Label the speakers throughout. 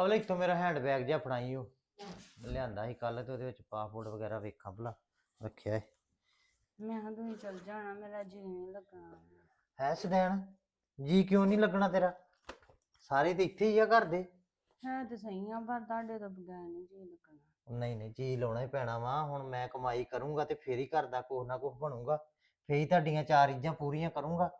Speaker 1: ਕਵਲ ਇੱਥੋਂ ਮੇਰਾ hand bag ਜਿਹਾ ਫੜਾਈ ਉਹ। ਲਿਆਂਦਾ ਸੀ ਕੱਲ ਤੇ ਉਹਦੇ ਵਿੱਚ ਪਾਸਪੋਰਟ ਵਗੈਰਾ ਵੇਖਾਂ ਭਲਾ ਰੱਖਿਆ ਏ।
Speaker 2: ਮੈਂ ਕਿਹਾ ਤੁਸੀਂ ਚੱਲ ਜਾਣਾ ਮੇਰਾ ਜੀ ਨਹੀਂ ਲੱਗਣਾ
Speaker 1: ਹੈ ਸਦੈਣ ਜੀ ਕਿਉਂ ਨਹੀਂ ਲੱਗਣਾ ਤੇਰਾ? ਸਾਰੇ ਤੇ ਇੱਥੇ ਹੀ ਆ ਘਰ ਦੇ।
Speaker 2: ਹੈ ਤੇ ਸਹੀ ਆ ਪਰ ਤੁਹਾਡੇ ਤੋਂ ਬਗੈਰ ਨਹੀਂ ਜੀ ਲੱਗਣਾ।
Speaker 1: ਨਹੀਂ ਨਹੀਂ ਜੀ ਲਾਉਣਾ ਹੀ ਪੈਣਾ ਵਾ ਹੁਣ ਮੈਂ ਕਮਾਈ ਕਰੂੰਗਾ ਤੇ ਫੇਰ ਹੀ ਘਰ ਦਾ ਕੁਛ ਨਾ ਕੁਛ ਬਣੂਗਾ। ਫੇਰ ਹੀ ਤੁਹਾਡੀਆਂ ਚਾਰ ਇੱਜ਼ਾਂ ਪੂਰੀਆਂ ਕਰੂੰਗਾ।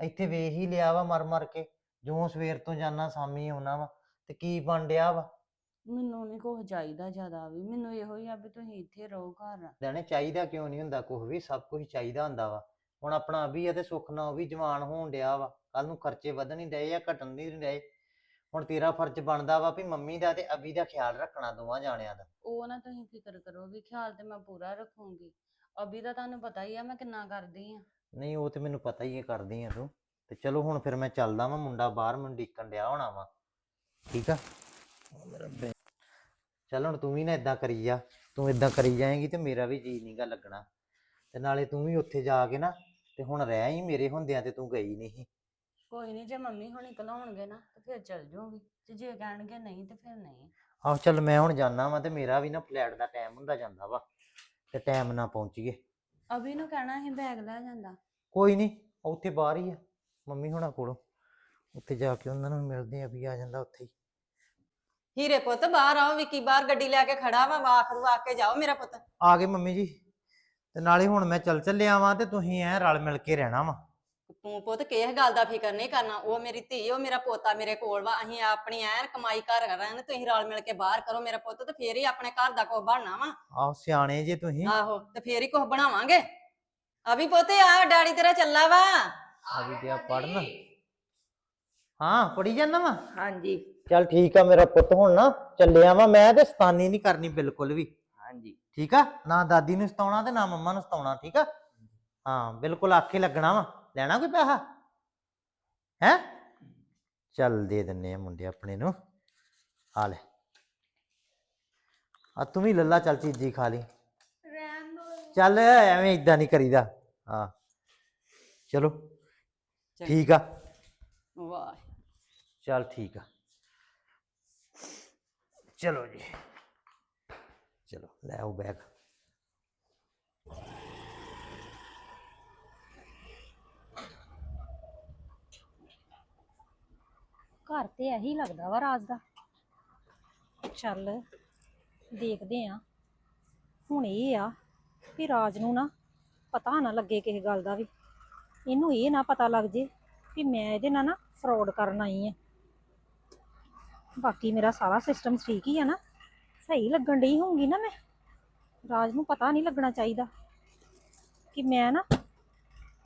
Speaker 1: ਇੱਥੇ ਵੇਖ ਹੀ ਲਿਆ ਵਾ ਮਰ ਮਰ ਕੇ ਜਿਉਂ ਸਵੇਰ ਤੋਂ ਜਾਣਾ ਸ਼ਾਮੀ ਆਉਣਾ ਵਾ। ਤੇ ਕੀ ਬਣ ਡਿਆ ਵਾ?
Speaker 2: ਮੈਨੂੰ ਨਹੀਂ ਕੁਝ ਚਾਹੀਦਾ ਜ਼ਿਆਦਾ ਵੀ ਮੈਨੂੰ ਇਹੋ ਹੀ ਆ ਵੀ ਤੁਸੀਂ ਇੱਥੇ ਰਹੋ ਘਰ।
Speaker 1: ਲੈਣੇ ਚਾਹੀਦਾ ਕਿਉਂ ਨਹੀਂ ਹੁੰਦਾ ਕੁਛ ਵੀ ਸਭ ਕੁਝ ਚਾਹੀਦਾ ਹੁੰਦਾ ਵਾ। ਹੁਣ ਆਪਣਾ ਅਭੀ ਆ ਤੇ ਸੁੱਖ ਨਾਲ ਉਹ ਵੀ ਜਵਾਨ ਹੋਣ ਡਿਆ ਵਾ। ਕੱਲ ਨੂੰ ਖਰਚੇ ਵਧਣ ਹੀ ਡਏ ਆ ਘਟਣ ਨਹੀਂ ਡਏ। ਹੁਣ ਤੇਰਾ ਫਰਜ਼ ਬਣਦਾ ਵਾ ਵੀ ਮੰਮੀ ਦਾ ਤੇ ਅਭੀ ਦਾ ਖਿਆਲ ਰੱਖਣਾ ਦੋਵਾਂ ਜਾਣਿਆਂ ਦਾ।
Speaker 2: ਉਹ ਨਾ ਤੁਸੀਂ ਫਿਕਰ ਕਰੋ ਵੀ ਖਿਆਲ ਤੇ ਮੈਂ ਪੂਰਾ ਰੱਖੂੰਗੀ। ਅਭੀ ਦਾ ਤੁਹਾਨੂੰ ਪਤਾ ਹੀ ਆ ਮੈਂ ਕਿੰਨਾ ਕਰਦੀ ਆ।
Speaker 1: ਨਹੀਂ ਉਹ ਤੇ ਮੈਨੂੰ ਪਤਾ ਹੀ ਹੈ ਕਰਦੀ ਆ ਤੂੰ। ਤੇ ਚਲੋ ਹੁਣ ਫਿਰ ਮੈਂ ਚੱਲਦਾ ਵਾਂ ਮੁੰਡਾ ਬਾਹਰ ਮੈਨੂੰ ਡੀਕਣ ਡਿਆ ਹੋਣਾ ਵਾ। ਠੀਕ ਆ? ਉਹ ਮੇਰਾ ਬੈ- ਚੱਲ ਹੁਣ ਤੂੰ ਵੀ ਨਾ ਇਦਾਂ ਕਰੀ ਜਾ। ਤੂੰ ਇਦਾਂ ਕਰੀ ਜਾਏਂਗੀ ਤੇ ਮੇਰਾ ਵੀ ਜੀ ਨਹੀਂਗਾ ਲੱਗਣਾ। ਤੇ ਨਾਲੇ ਤੂੰ ਵੀ ਉੱਥੇ ਜਾ ਕੇ ਨਾ ਤੇ ਹੁਣ ਰਹਿ ਹੀ ਮੇਰੇ ਹੁੰਦਿਆਂ ਤੇ ਤੂੰ ਗਈ ਨਹੀਂ।
Speaker 2: ਕੋਈ ਨਹੀਂ ਜੇ ਮੰਮੀ ਹੁਣੀ ਕਲਾਉਣਗੇ ਨਾ ਤੇ ਫਿਰ ਚੱਲ ਜਾਊਂਗੀ। ਤੇ ਜੇ ਕਹਿਣਗੇ ਨਹੀਂ ਤੇ ਫਿਰ ਨਹੀਂ।
Speaker 1: ਆਹ ਚੱਲ ਮੈਂ ਹੁਣ ਜਾਣਾ ਵਾ ਤੇ ਮੇਰਾ ਵੀ ਨਾ ਫਲੈਟ ਦਾ ਟਾਈਮ ਹੁੰਦਾ ਜਾਂਦਾ ਵਾ ਤੇ ਟਾਈਮ ਨਾਲ ਪਹੁੰਚੀਏ।
Speaker 2: ਅਭੀ ਨੂੰ ਕਹਿਣਾ ਸੀ ਬੈਗ ਲੈ ਜਾਂਦਾ।
Speaker 1: ਕੋਈ ਨਹੀਂ ਉੱਥੇ ਬਾਹਰ ਹੀ ਆ ਮੰਮੀ ਹੁਣਾਂ ਕੋਲੋਂ। ਉੱਥੇ ਜਾ ਕੇ ਉਹਨਾਂ ਨੂੰ ਮਿਲਦੇ ਆ ਵੀ ਆ ਜਾਂਦਾ ਉੱਥੇ ਹੀ।
Speaker 3: ਹੀਰੇ ਪੁੱਤ ਬਾਹਰ ਆਓ ਵਿੱਕੀ ਬਾਹਰ ਗੱਡੀ ਲੈ ਕੇ ਖੜਾ ਵਾ ਵਾਖ ਵਾਖ ਕੇ ਜਾਓ ਮੇਰਾ ਪੁੱਤ।
Speaker 1: ਆ ਗਏ ਮੰਮੀ ਜੀ। ਤੇ ਨਾਲੇ ਹੁਣ ਮੈਂ ਚੱਲ ਚੱਲਿਆ ਵਾਂ ਤੇ ਤੁਸੀਂ ਐ ਰਲ ਮਿਲ ਕੇ ਰਹਿਣਾ ਵਾ।
Speaker 3: ਤੂੰ ਪੁੱਤ ਕਿਸ ਗੱਲ ਦਾ ਫਿਕਰ ਨਹੀਂ ਕਰਨਾ ਉਹ ਮੇਰੀ ਧੀ ਉਹ ਮੇਰਾ ਪੋਤਾ ਮੇਰੇ ਕੋਲ ਵਾ ਅਸੀਂ ਆਪਣੀ ਐਨ ਕਮਾਈ ਕਰ ਰਹੇ ਨੇ ਤੁਸੀਂ ਰਲ ਮਿਲ ਕੇ ਬਾਹਰ ਕਰੋ ਮੇਰਾ ਪੁੱਤ ਤੇ ਫੇਰ ਹੀ ਆਪਣੇ ਘਰ ਦਾ ਕੁਝ ਬਣਨਾ ਵਾ।
Speaker 1: ਆਹ ਸਿਆਣੇ ਜੇ ਤੁਸੀਂ।
Speaker 3: ਆਹੋ ਤੇ ਫੇਰ ਹੀ ਕੁਝ ਬਣਾਵਾਂਗੇ। ਅਭੀ ਪੋਤੇ ਆ ਡੈਡੀ ਤੇਰਾ ਚੱਲਾ ਵਾ।
Speaker 1: ਅਭੀ ਤੇ ਆ ਪੜਨ ਹਾਂ ਪੜੀ ਜਾਂਦਾ ਵਾ?
Speaker 4: ਹਾਂਜੀ।
Speaker 1: ਚੱਲ ਠੀਕ ਆ ਮੇਰਾ ਪੁੱਤ ਹੁਣ ਨਾ ਚੱਲਿਆ ਵਾ ਮੈਂ ਤੇ ਸਤਾਨੀ ਨਹੀਂ ਕਰਨੀ ਬਿਲਕੁਲ ਵੀ।
Speaker 4: ਹਾਂਜੀ।
Speaker 1: ਠੀਕ ਆ? ਨਾ ਦਾਦੀ ਨੂੰ ਸਤਾਉਣਾ ਤੇ ਨਾ ਮੰਮਾ ਨੂੰ ਸਤਾਉਣਾ ਠੀਕ ਆ? ਹਾਂ ਬਿਲਕੁਲ ਆਖੇ ਲੱਗਣਾ ਵਾ। ਲੈਣਾ ਕੋਈ ਪੈਸਾ? ਹੈ? ਚੱਲ ਦੇ ਦਿੰਨੇ ਆ ਮੁੰਡੇ ਆਪਣੇ ਨੂੰ। ਆ ਲੈ। ਆ ਤੂੰ ਵੀ ਲੱਲਾ ਚੱਲ ਚੀਜ਼ੀ ਖਾ ਲਈ। ਚੱਲ ਐਵੇਂ ਇਦਾਂ ਨਹੀਂ ਕਰੀਦਾ। ਹਾਂ। ਚਲੋ। ਠੀਕ ਆ।
Speaker 3: ਵਾਹ।
Speaker 1: ਚੱਲ ਠੀਕ ਆ। ਚਲੋ ਜੀ। ਚਲੋ, ਲੈ ਆਓ ਬੈਗ
Speaker 5: ਘਰ ਤੇ ਇਹੀ ਲੱਗਦਾ ਵਾ ਰਾਜ ਦਾ। ਚੱਲ, ਦੇਖਦੇ ਆ। ਹੁਣ ਇਹ ਆ ਵੀ ਰਾਜ ਨੂੰ ਨਾ ਪਤਾ ਨਾ ਲੱਗੇ ਕਿਸੇ ਗੱਲ ਦਾ ਵੀ। ਇਹਨੂੰ ਇਹ ਨਾ ਪਤਾ ਲੱਗ ਜੇ ਵੀ ਮੈਂ ਇਹਦੇ ਨਾਲ ਨਾ ਫਰਾਡ ਕਰਨ ਆਈ ਆ। ਬਾਕੀ ਮੇਰਾ ਸਾਰਾ ਸਿਸਟਮ ਠੀਕ ਹੀ ਆ ਨਾ। ਸਹੀ ਲੱਗਣ ਡਈ ਹੋਊਗੀ ਨਾ ਮੈਂ। ਰਾਜ ਨੂੰ ਪਤਾ ਨਹੀਂ ਲੱਗਣਾ ਚਾਹੀਦਾ ਕਿ ਮੈਂ ਨਾ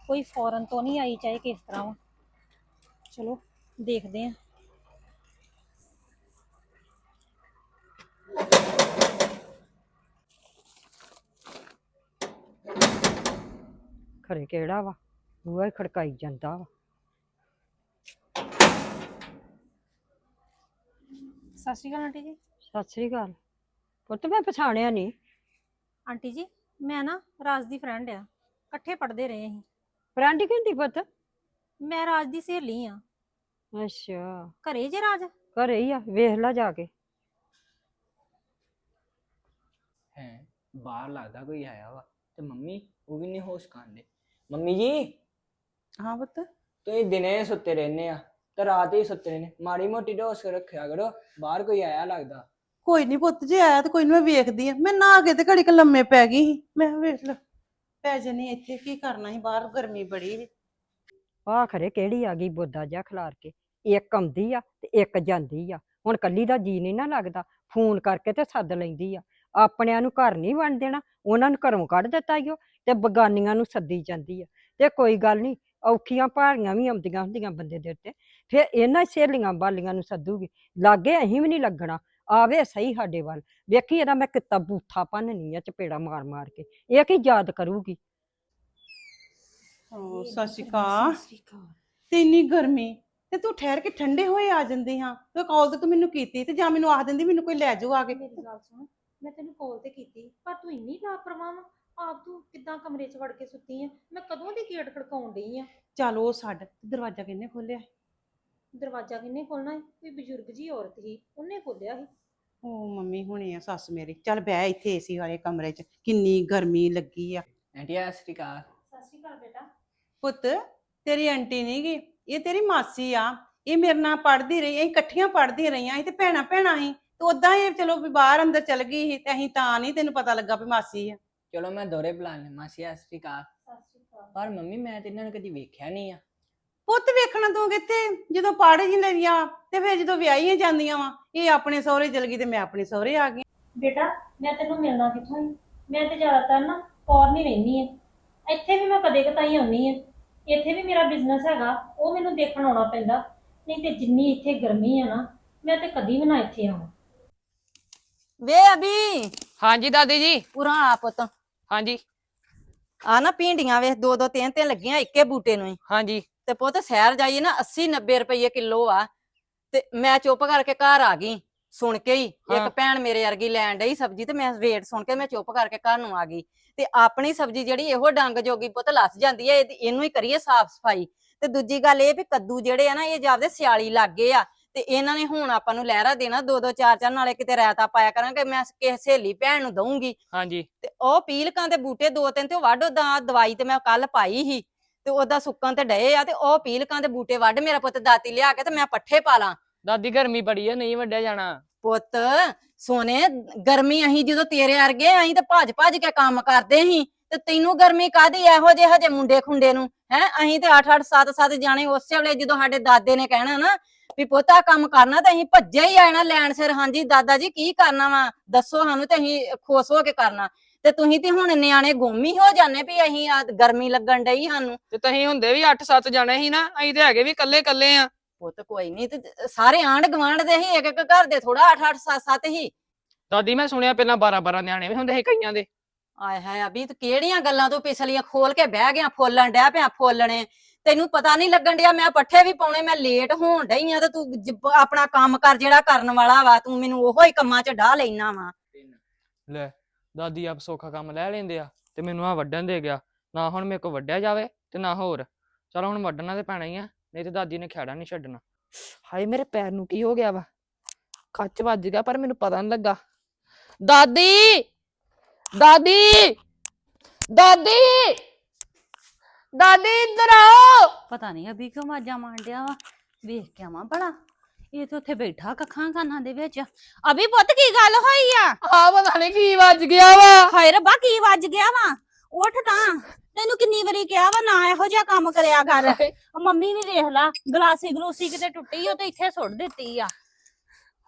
Speaker 5: ਕੋਈ ਫੋਰਨ ਤੋਂ ਨਹੀਂ ਆਈ ਚਾਹੇ ਕਿਸ ਤਰ੍ਹਾਂ ਵਾ। ਚਲੋ, ਦੇਖਦੇ ਆ।
Speaker 4: ਖਰੇ ਕਿਹੜਾ ਵਾ? ਬੂਹਾ ਹੀ ਖੜਕਾਈ ਜਾਂਦਾ ਵਾ।
Speaker 5: ਸਤਿ ਸ਼੍ਰੀ ਅਕਾਲ ਆਂਟੀ ਜੀ।
Speaker 4: ਸਤਿ ਸ੍ਰੀ ਅਕਾਲ। ਪੁੱਤ ਮੈਂ ਪਛਾਣਿਆ ਨਹੀਂ।
Speaker 5: ਆਂਟੀ ਜੀ ਮੈਂ ਨਾ ਰਾਜ ਦੀ ਫਰੈਂਡ ਆ। ਇਕੱਠੇ ਪੜ੍ਹਦੇ ਰਹੇ ਅਸੀਂ।
Speaker 4: ਫਰੈਂਡ ਕਹਿੰਦੀ ਪੁੱਤ?
Speaker 5: ਮੈਂ ਰਾਜ ਦੀ ਸਹੇਲੀ ਆ।
Speaker 4: ਅੱਛਾ।
Speaker 5: ਘਰੇ ਜੇ ਰਾਜ?
Speaker 4: ਘਰੇ ਹੀ ਆ ਵੇਖ ਲੈ ਜਾ ਕੇ।
Speaker 6: ਹੈ ਬਾਹਰ ਲੱਗਦਾ ਕੋਈ ਆਇਆ ਵਾ। ਤੇ ਮੰਮੀ ਉਹ ਵੀ ਨਹੀਂ ਹੋਸ਼ ਖਾਂਦੇ। ਮੰਮੀ ਜੀ?
Speaker 7: ਹਾਂ ਪੁੱਤ।
Speaker 6: ਤੁਸੀਂ ਦਿਨੇ ਸੁੱਤੇ ਰਹਿੰਦੇ ਆ। ਤੇ ਰਾਤ ਹੀ ਸੁੱਤੇ ਰਹਿੰਦੇ ਮਾੜੀ ਮੋਟੀ ਢੋਸ ਰੱਖਿਆ ਕਰੋ ਬਾਹਰ ਕੋਈ ਆਇਆ ਲੱਗਦਾ।
Speaker 7: ਕੋਈ ਨਹੀਂ ਪੁੱਤ ਜੇ ਆਇਆ ਤਾਂ ਕੋਈ ਨੀ ਮੈਂ ਵੇਖਦੀ ਆ। ਮੈਂ ਨਹਾ ਕੇ ਤੇ ਘੜੀ ਕ ਲੰਮੇ ਪੈ ਗਈ ਸੀ। ਮੈਂ ਕਿਹਾ ਵੇਖ ਲੈ ਪੈ ਜਨੀ ਇੱਥੇ ਕੀ ਕਰਨਾ ਸੀ ਬਾਹਰ ਗਰਮੀ ਬੜੀ ਸੀ।
Speaker 4: ਆਹ ਖਰੇ ਕਿਹੜੀ ਆ ਗਈ ਬੋਦਾ ਜਿਹਾ ਖਿਲਾਰ ਕੇ। ਇੱਕ ਆਉਂਦੀ ਆ ਤੇ ਇੱਕ ਜਾਂਦੀ ਆ। ਹੁਣ ਕੱਲੀ ਦਾ ਜੀ ਨਹੀਂ ਨਾ ਲੱਗਦਾ। ਫੋਨ ਕਰਕੇ ਤੇ ਸੱਦ ਲੈਂਦੀ ਆ। ਆਪਣਿਆਂ ਨੂੰ ਘਰ ਨਹੀਂ ਵੰਡ ਦੇਣਾ ਉਹਨਾਂ ਨੂੰ ਘਰੋਂ ਕੱਢ ਦਿੱਤਾ ਈਓ ਤੇ ਬਗਾਨੀਆਂ ਨੂੰ ਸੱਦੀ ਜਾਂਦੀ ਆ। ਤੇ ਕੋਈ ਗੱਲ ਨਹੀਂ ਔਖੀਆਂ ਭਾਰੀਆਂ ਵੀ ਆਉਂਦੀਆਂ ਹੁੰਦੀਆਂ ਬੰਦੇ ਦੇ ਉੱਤੇ। ਫਿਰ ਇਹਨਾਂ ਸਹੇਲੀਆਂ ਬਾਲੀਆਂ ਨੂੰ ਸੱਦੂਗੀ ਲਾਗੇ ਅਸੀਂ ਵੀ ਨਹੀਂ ਲੱਗਣਾ ਆਵੇ ਸਹੀ ਸਾਡੇ ਵੱਲ ਵੇਖੀ ਇਹਦਾ ਮੈਂ ਕਿੱਤਾ ਬੂਥਾ ਭੰਨਣੀ ਆ ਚਪੇੜਾ ਮਾਰ ਮਾਰ ਕੇ ਇਹ ਕੀ ਯਾਦ ਕਰੂਗੀ?
Speaker 7: ਓ ਸਤਿ ਸ਼੍ਰੀ ਅਕਾਲ। ਤੇ ਇੰਨੀ ਗਰਮੀ ਤੇ ਤੂੰ ਠਹਿਰ ਕੇ ਠੰਡੇ ਹੋਏ ਆ ਜਾਂਦੀ ਹਾਂ ਤੇ ਕਾਲ ਤੇ ਤੂੰ ਮੈਨੂੰ ਕੀਤੀ ਤੇ ਜਾਂ ਮੈਨੂੰ ਆਖ ਦਿੰਦੀ ਮੈਨੂੰ ਕੋਈ ਲੈ ਜਾਓ ਆ ਕੇ।
Speaker 5: ਮੇਰੀ ਗੱਲ ਸੁਣ ਮੈਂ ਤੈਨੂੰ ਕਾਲ ਤੇ ਕੀਤੀ ਪਰ ਤੂੰ ਇੰਨੀ ਲਾਪਰਵਾਹ ਵਾ ਆਪ ਤੂੰ ਕਿੱਦਾਂ ਕਮਰੇ 'ਚ ਵੜ ਕੇ ਸੁੱਤੀ ਆ? ਮੈਂ ਕਦੋਂ ਦੀ ਗੇਟ ਖੜਕਾਉਣ ਡਈ ਆ?
Speaker 7: ਚੱਲ ਉਹ ਛੱਡ ਦਰਵਾਜ਼ਾ ਕਿੰਨੇ ਖੋਲਿਆ
Speaker 5: ਦਰਵਾਜ਼ਾ ਕਿੰਨੇ ਖੋਲਣਾ ਹੈ ਕੋਈ ਬਜ਼ੁਰਗ ਜੀ ਔਰਤ ਸੀ ਉਹਨੇ ਖੋਲਿਆ ਸੀ।
Speaker 7: ਉਹ ਮੰਮੀ ਹੁਣੇ ਆ ਸੱਸ ਮੇਰੀ। ਚੱਲ ਬਹਿ ਇੱਥੇ ਏਸੀ ਵਾਲੇ ਕਮਰੇ 'ਚ ਕਿੰਨੀ ਗਰਮੀ ਲੱਗੀ ਆ।
Speaker 6: ਆਂਟੀ ਸਤਿ ਸ਼੍ਰੀ ਅਕਾਲ।
Speaker 5: ਸਤਿ ਸ਼੍ਰੀ ਅਕਾਲ ਬੇਟਾ।
Speaker 7: ਪੁੱਤ ਤੇਰੀ ਆਂਟੀ ਨੀ ਗੀ ਇਹ ਤੇਰੀ ਮਾਸੀ ਆ। ਇਹ ਮੇਰੇ ਨਾਲ ਪੜ੍ਹਦੀ ਰਹੀ ਅਸੀਂ ਇਕੱਠੀਆਂ ਪੜ੍ਹਦੀਆਂ ਰਹੀਆਂ ਅਸੀਂ ਤੇ ਭੈਣਾਂ ਭੈਣਾਂ ਸੀ। ਤੇ ਉਦਾਂ ਇਹ ਚਲੋ ਵੀ ਬਾਹਰ ਅੰਦਰ ਚਲ ਗਈ ਸੀ ਤੇ ਅਸੀਂ ਤਾਂ ਨਹੀਂ ਤੈਨੂੰ ਪਤਾ ਲੱਗਾ ਵੀ ਮਾਸੀ ਆ।
Speaker 6: ਚਲੋ ਮੈਂ ਦੋਰੇ ਬੁਲਾ ਲਿਆ ਮਾਸੀ ਸਤਿ ਸ਼੍ਰੀ ਅਕਾਲ।
Speaker 5: ਸਤਿ ਸ਼੍ਰੀ ਅਕਾਲ।
Speaker 6: ਪਰ ਮੰਮੀ ਮੈਂ ਤੇ ਇਹਨਾਂ ਨੂੰ ਕਦੀ ਵੇਖਿਆ ਨਹੀਂ ਆ।
Speaker 7: ਪੁੱਤ ਵੇਖਣਾ ਤੂੰ ਕਿੱਥੇ? ਜਦੋਂ ਪੜ੍ਹ ਜੀ ਲਈਆਂ ਤੇ ਫਿਰ ਜਦੋਂ ਵਿਆਹੀਆਂ ਜਾਂਦੀਆਂ ਵਾ ਇਹ ਆਪਣੇ ਸਹੁਰੇ ਚਲ ਗਈ ਤੇ ਮੈਂ ਆਪਣੇ ਸਹੁਰੇ ਆ ਗਈ।
Speaker 5: ਬੇਟਾ ਮੈਂ ਤੈਨੂੰ ਮਿਲਣਾ ਕਿੱਥੋਂ ਹੀ ਮੈਂ ਤੇ ਜ਼ਿਆਦਾਤਰ ਨਾ ਫੋਰਨ ਹੀ ਰਹਿੰਦੀ ਆ। ਇੱਥੇ ਵੀ ਮੈਂ ਕਦੇ ਕਤਾਈ ਆਉਣੀ ਆ। ਇੱਥੇ ਵੀ ਮੇਰਾ ਬਿਜ਼ਨਸ ਹੈਗਾ ਉਹ ਮੈਨੂੰ ਦੇਖਣ ਆਉਣਾ ਪੈਂਦਾ। ਨਹੀਂ ਤੇ ਜਿੰਨੀ ਇੱਥੇ ਗਰਮੀ ਆ ਨਾ ਮੈਂ ਤੇ ਕਦੀ ਵੀ ਨਾ ਇੱਥੇ ਆਵਾਂ।
Speaker 3: ਵੇ ਅਭੀ
Speaker 8: ਹਾਂਜੀ ਦਾਦੀ ਜੀ।
Speaker 3: ਪੁਰਾ ਆ ਪੁੱਤ।
Speaker 8: ਹਾਂਜੀ।
Speaker 3: ਆ ਨਾ ਭਿੰਡੀਆਂ ਵੇਖ ਦੋ ਦੋ ਤਿੰਨ ਤਿੰਨ ਲੱਗੀਆਂ ਇੱਕੇ ਬੂਟੇ ਨੂੰ ਹੀ
Speaker 8: ਹਾਂਜੀ।
Speaker 3: ਤੇ ਪੁੱਤ ਸ਼ਹਿਰ ਜਾਈਏ ਨਾ 80 90 ਰੁਪਏ ਕਿਲੋ ਆ। ਤੇ ਮੈਂ ਚੁੱਪ ਕਰਕੇ ਘਰ ਆ ਗਈ ਸੁਣ ਕੇ ਹੀ। ਇੱਕ ਭੈਣ ਮੇਰੇ ਵਰਗੀ ਲੈਣ ਡਈ ਸਬਜ਼ੀ ਤੇ ਮੈਂ ਰੇਟ ਸੁਣ ਕੇ ਮੈਂ ਚੁੱਪ ਕਰਕੇ ਘਰ ਨੂੰ ਆ ਗਈ। ਤੇ ਆਪਣੀ ਸਬਜ਼ੀ ਜਿਹੜੀ ਇਹੋ ਡੰਗ ਜੋਗੀ ਪੁੱਤ ਲੱਸ ਜਾਂਦੀ ਹੈ ਇਹਦੀ- ਇਹਨੂੰ ਹੀ ਕਰੀਏ ਸਾਫ਼ ਸਫ਼ਾਈ। ਤੇ ਦੂਜੀ ਗੱਲ ਇਹ ਵੀ ਕੱਦੂ ਜਿਹੜੇ ਆ ਨਾ ਇਹ ਜਾਪਦੇ ਸਿਆਲੀ ਲੱਗੇ ਆ ਤੇ ਇਹਨਾਂ ਨੇ ਹੁਣ ਆਪਾਂ ਨੂੰ ਲਹਿਰਾ ਦੇਣਾ ਦੋ ਦੋ ਚਾਰ ਚਾਰ ਨਾਲੇ ਕਿਤੇ ਰਾਇਤਾ ਪਾਇਆ ਕਰਾਂਗੇ ਮੈਂ ਕਿਸੇ ਸਹੇਲੀ ਭੈਣ ਨੂੰ ਦਊਂਗੀ।
Speaker 8: ਹਾਂਜੀ।
Speaker 3: ਤੇ ਉਹ ਪੀਲਕਾਂ ਦੇ ਬੂਟੇ ਦੋ ਤਿੰਨ ਤੇ ਉਹ ਵੱਢ ਦਾ ਦਵਾਈ ਤੇ ਮੈਂ ਕੱਲ ਪਾਈ ਸੀ। ਤੇ ਉਹਦਾ ਸੁੱਕਣ ਤੇ ਡਏ ਆ ਤੇ ਉਹ ਪੀਲਕਾਂ ਦੇ ਬੂਟੇ ਵੱਢ ਮੇਰਾ ਪੁੱਤ ਦਾਤੀ ਲਿਆ ਕੇ ਤੇ ਮੈਂ ਪੱਠੇ ਪਾ ਲਾਂ।
Speaker 8: ਦਾਦੀ ਗਰਮੀ ਬੜੀ ਆ ਨਹੀਂ ਵੱਡਿਆ ਜਾਣਾ।
Speaker 3: ਪੁੱਤ ਸੋਨੇ ਗਰਮੀ ਅਹੀਂ ਜਦੋਂ ਤੇਰੇ ਵਰਗੇ ਅਹੀਂ ਤੇ ਭੱਜ ਭੱਜ ਕੇ ਕੰਮ ਕਰਦੇ ਸੀ ਤੇ ਤੈਨੂੰ ਗਰਮੀ ਕਾਦੀ ਇਹੋ ਜਿਹੇ ਹਜੇ ਮੁੰਡੇ ਖੁੰਡੇ ਨੂੰ? ਹੈ ਅਹੀਂ ਤੇ 8 8 7 7 ਜਾਣੇ ਉਸੇ ਵੇਲੇ ਜਦੋਂ ਸਾਡੇ ਦਾਦੇ ਨੇ ਕਹਿਣਾ ਨਾ ਵੀ ਪੋਤਾ ਕੰਮ ਕਰਨਾ ਤੇ ਅਹੀਂ ਭੱਜੇ ਹੀ ਆਣਾ ਲੈਣ ਸਿਰ। ਹਾਂਜੀ ਦਾਦਾ ਜੀ ਕੀ ਕਰਨਾ ਵਾ? ਦੱਸੋ ਸਾਨੂੰ ਤੇ ਅਹੀਂ ਖੁਸ਼ ਹੋ ਕੇ ਕਰਨਾ। ਤੇ ਤੁਸੀਂ ਤੇ ਹੁਣ ਨਿਆਣੇ ਗੁੰਮ ਹੀ ਜਾਂਦੇ ਵੀ ਅਹੀਂ ਆ ਗਰਮੀ ਲੱਗਣ ਡਈ ਸਾਨੂੰ।
Speaker 8: ਤੇ ਤਹੀਂ ਹੁੰਦੇ ਵੀ 8-7 ਜਾਣੇ ਸੀ ਨਾ ਅਸੀਂ ਤੇ ਹੈਗੇ ਵੀ ਕੱਲੇ ਕੱਲੇ ਆ।
Speaker 3: ਪੁੱਤ ਕੋਈ ਨਹੀਂ ਤੇ ਸਾਰੇ ਆਂਢ ਗਵਾਂਢ ਦੇ ਹੀ ਇੱਕ ਇੱਕ ਘਰ ਦੇ ਥੋੜਾ 8 8 7 7 ਹੀ।
Speaker 8: ਦਾਦੀ ਮੈਂ ਸੁਣਿਆ ਪਹਿਲਾਂ 12-12 ਨਿਆਣੇ ਵੀ ਹੁੰਦੇ ਸੀ ਕਈਆਂ ਦੇ।
Speaker 3: ਆਏ ਹਾਏ ਅਭੀ ਤੂੰ ਕਿਹੜੀਆਂ ਗੱਲਾਂ ਤੂੰ ਪਿਛਲੀਆਂ ਖੋਲ ਕੇ ਬਹਿ ਗਿਆ ਫੋਲਣ ਡਿਆ ਪਿਆ ਫੋਲਣੇ। ਤੈਨੂੰ ਪਤਾ ਨਹੀਂ ਲੱਗਣ ਡਿਆ ਮੈਂ ਪੱਠੇ ਵੀ ਪਾਉਣੇ ਮੈਂ ਲੇਟ ਹੋਣ ਡਈ ਆ ਤੇ ਤੂੰ ਆਪਣਾ ਕੰਮ ਕਰ ਜਿਹੜਾ ਕਰਨ ਵਾਲਾ ਵਾ ਤੂੰ ਮੈਨੂੰ ਉਹੋ ਹੀ ਕੰਮਾਂ 'ਚ ਡਾਹ ਲੈਣਾ ਵਾ।
Speaker 8: ਲੈ ਦਾਦੀ ਆਪ ਸੌਖਾ ਕੰਮ ਲੈ ਲੈਂਦੇ ਆ ਤੇ ਮੈਨੂੰ ਆ ਵੱਢਣ ਦੇ ਗਿਆ। ਨਾ ਹੁਣ ਮੇਰੇ ਕੋ ਵੱਢਿਆ ਜਾਵੇ ਤੇ ਨਾ ਹੋਰ। ਚਲ ਹੁਣ ਵੱਢਣਾ ਤੇ ਪੈਣਾ ਹੀ ਆ, ਨਹੀਂ ਤੇ ਦਾਦੀ ਨੇ ਖੇੜਾ ਨਹੀਂ ਛੱਡਣਾ। ਹਾਏ, ਮੇਰੇ ਪੈਰ ਨੂੰ ਕੀ ਹੋ ਗਿਆ ਵਾ? ਕੱਚ ਵੱਜ ਗਿਆ, ਪਰ ਮੈਨੂੰ ਪਤਾ ਨਹੀਂ ਲੱਗਾ। ਦਾਦੀ! ਦਾਦੀ! ਦਾਦੀ! ਦਾਦੀ, ਇੱਧਰ ਆਓ!
Speaker 2: ਪਤਾ ਨਹੀਂ ਅਭੀ ਕਿਉਂ ਆਵਾਜ਼ਾਂ ਮਾਰ ਡਿਆ ਵਾ। ਵੇਖ ਕੇ ਆਵਾਂ ਭਲਾ। ਇਹ ਤੇ ਉੱਥੇ ਬੈਠਾ ਕੱਖਾਂ ਕਾਨਾਂ ਦੇ ਵਿੱਚ। ਅਭੀ ਪੁੱਤ ਕੀ ਗੱਲ ਹੋਈ ਆ?
Speaker 8: ਆ ਪਤਾ ਨਹੀਂ ਕੀ ਵੱਜ ਗਿਆ ਵਾ।
Speaker 2: ਹਾਏ ਰੱਬਾ ਕੀ ਵੱਜ ਗਿਆ ਵਾ? ਉੱਠ ਤਾਂ। ਤੈਨੂੰ ਕਿੰਨੀ ਵਾਰੀ ਕਿਹਾ ਵਾ ਨਾ ਇਹੋ ਜਿਹਾ ਕੰਮ ਕਰਿਆ ਕਰ। ਉਹ ਮੰਮੀ ਵੀ ਵੇਖ ਲਾ ਗਲਾਸੀ ਗਲੂਸੀ ਕਿਤੇ ਟੁੱਟੀ ਉਹ ਤੇ ਇੱਥੇ ਸੁੱਟ ਦਿੱਤੀ ਆ।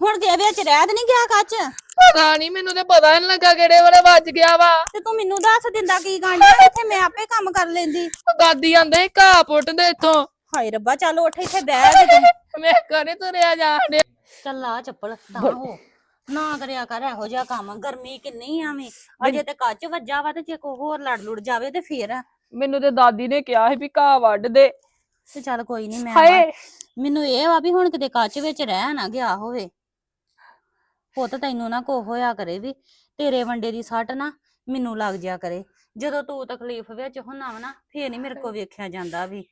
Speaker 2: ਹੁਣ ਦੇ ਵਿੱਚ ਰਹਿ ਤੇ ਨਹੀਂ ਗਿਆ ਕੱਚ?
Speaker 8: ਪਤਾ ਨਹੀਂ ਮੈਨੂੰ ਤੇ ਪਤਾ ਨਹੀਂ ਲੱਗਾ ਕਿਹੜੇ ਵੇਲੇ ਵੱਜ ਗਿਆ ਵਾ।
Speaker 2: ਤੇ ਤੂੰ ਮੈਨੂੰ ਦੱਸ ਦਿੰਦਾ ਕੀ ਗਾਂਢਾ ਇੱਥੇ ਮੈਂ ਆਪੇ ਕੰਮ ਕਰ ਲੈਂਦੀ।
Speaker 8: ਦਾਦੀ ਆਂਦੇ ਘਾਹ ਪੁੱਟ ਦੇ ਇੱਥੋਂ।
Speaker 2: ਹਾਏ ਰੱਬਾ ਚੱਲ ਉੱਠ ਇੱਥੇ ਬਹਿ ਕੇ ਤੂੰ।
Speaker 8: ਮੈਂ ਕਰੇ ਤੁਰਿਆ ਜਾਣ ਡਿਆ।
Speaker 2: ਚੱਲ ਆ ਚੱਪਲ ਤਾਂ ਹੋ। ਨਾ ਕਰਿਆ ਕਰ ਇਹੋ ਜਿਹਾ ਕੰਮ। ਗਰਮੀ ਕਿੰਨੀ ਆਵੇਂ ਅਜੇ ਤੇ ਕੱਚ ਵੱਜਾ ਵਾ ਤੇ ਜੇ ਕੋ ਹੋਰ ਲੜ ਲੁੜ ਜਾਵੇ ਤੇ ਫੇਰ। ਆ।
Speaker 8: ਮੈਨੂੰ ਤੇ ਦਾਦੀ ਨੇ ਕਿਹਾ ਸੀ ਵੀ ਘਾਹ ਵੱਢ ਦੇ।
Speaker 2: ਤੇ ਚੱਲ ਕੋਈ ਨਹੀਂ ਮੈਂ
Speaker 8: ਹਾਏ।
Speaker 2: ਮੈਨੂੰ ਇਹ ਵਾ ਵੀ ਹੁਣ ਕਿਤੇ ਕੱਚ ਵਿੱਚ ਰਹਿ ਨਾ ਗਿਆ ਹੋਵੇ। ਪੁੱਤ ਤੈਨੂੰ ਨਾ ਕੋ ਹੋਇਆ ਕਰੇ ਵੀ। ਤੇਰੇ ਵੰਡੇ ਦੀ ਸੱਟ ਨਾ ਮੈਨੂੰ ਲੱਗ ਜਾ ਕਰੇ। ਜਦੋਂ ਤੂੰ ਤਕਲੀਫ ਵਿੱਚ ਹੁੰਨਾ ਵਾ ਨਾ ਫੇਰ ਨਹੀਂ ਮੇਰੇ ਕੋ ਵੇਖਿਆ ਜਾਂਦਾ ਵੀ।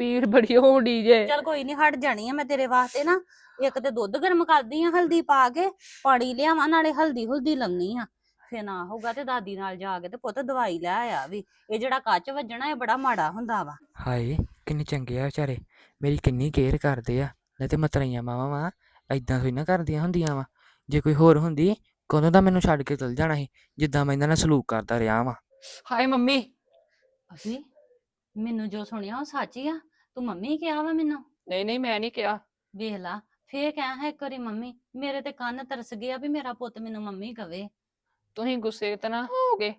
Speaker 8: ਪੀੜ ਬੜੀ ਹੋਣ ਡਈ ਜੇ।
Speaker 2: ਚੱਲ ਕੋਈ ਨਹੀਂ ਹਟ ਜਾਣੀ ਆ ਮੈਂ ਤੇਰੇ ਵਾਸਤੇ ਨਾ। ਇੱਕ ਤੇ ਦੁੱਧ ਗਰਮ ਕਰਦੀ ਆ ਹਲਦੀ ਪਾ ਕੇ ਪਾਣੀ ਲਿਆਵਾਂ ਨਾਲੇ ਹਲਦੀ ਹੁਲਦੀ ਲਾਉਣੀ ਆ। ਫੇਰ ਨਾ ਹੋਊਗਾ ਤੇ ਦਾਦੀ ਨਾਲ ਜਾ ਕੇ ਤੇ ਪੁੱਤ ਦਵਾਈ ਲੈ ਆਇਆ ਵੀ। ਇਹ ਜਿਹੜਾ ਕੱਚ ਵੱਜਣਾ ਇਹ ਬੜਾ ਮਾੜਾ ਹੁੰਦਾ ਵਾ।
Speaker 9: ਹਾਏ ਕਿੰਨੇ ਚੰਗੇ ਆ ਵਿਚਾਰੇ। ਮੇਰੀ ਕਿੰਨੀ ਕੇਅਰ ਕਰਦੇ ਆ। ਨਹੀਂ ਤੇ ਮਤਰਈਆਂ ਮਾਵਾਂ ਵਾ ਐਦਾਂ ਥੋੜੀ ਨਾ ਕਰਦੀਆਂ ਹੁੰਦੀਆਂ ਵਾ। ਜੇ ਕੋਈ ਹੋਰ ਹੁੰਦੀ ਕਦੋਂ ਦਾ ਮੈਨੂੰ ਛੱਡ ਕੇ ਚਲ ਜਾਣਾ ਸੀ ਜਿੱਦਾਂ ਮੈਂ ਇਹਨਾਂ ਨਾਲ ਸਲੂਕ ਕਰਦਾ ਰਿਹਾ ਵਾਂ।
Speaker 8: ਹਾਏ ਮੰਮੀ।
Speaker 2: ਅਭੀ ਮੈਨੂੰ ਜੋ ਸੁਣਿਆ ਉਹ ਸੱਚ ਹੀ ਆ? ਤੂੰ ਮੰਮੀ ਕਿਹਾ ਵਾ ਮੈਨੂੰ?
Speaker 8: ਨਹੀਂ ਨਹੀਂ ਮੈਂ ਨਹੀਂ ਕਿਹਾ।
Speaker 2: ਵੇਖ ਲਾ ਫੇਰ ਕਹਿ ਹੈ ਇੱਕ ਵਾਰੀ ਮੰਮੀ ਮੇਰੇ ਤੇ ਕੰਨ ਤਰਸ ਗਿਆ ਵੀ ਮੇਰਾ ਪੁੱਤ ਮੈਨੂੰ ਮੰਮੀ ਕਵੇ।
Speaker 8: ਤੁਸੀਂ ਗੁੱਸੇ ਤਾਂ ਨਾ ਹੋਗੇ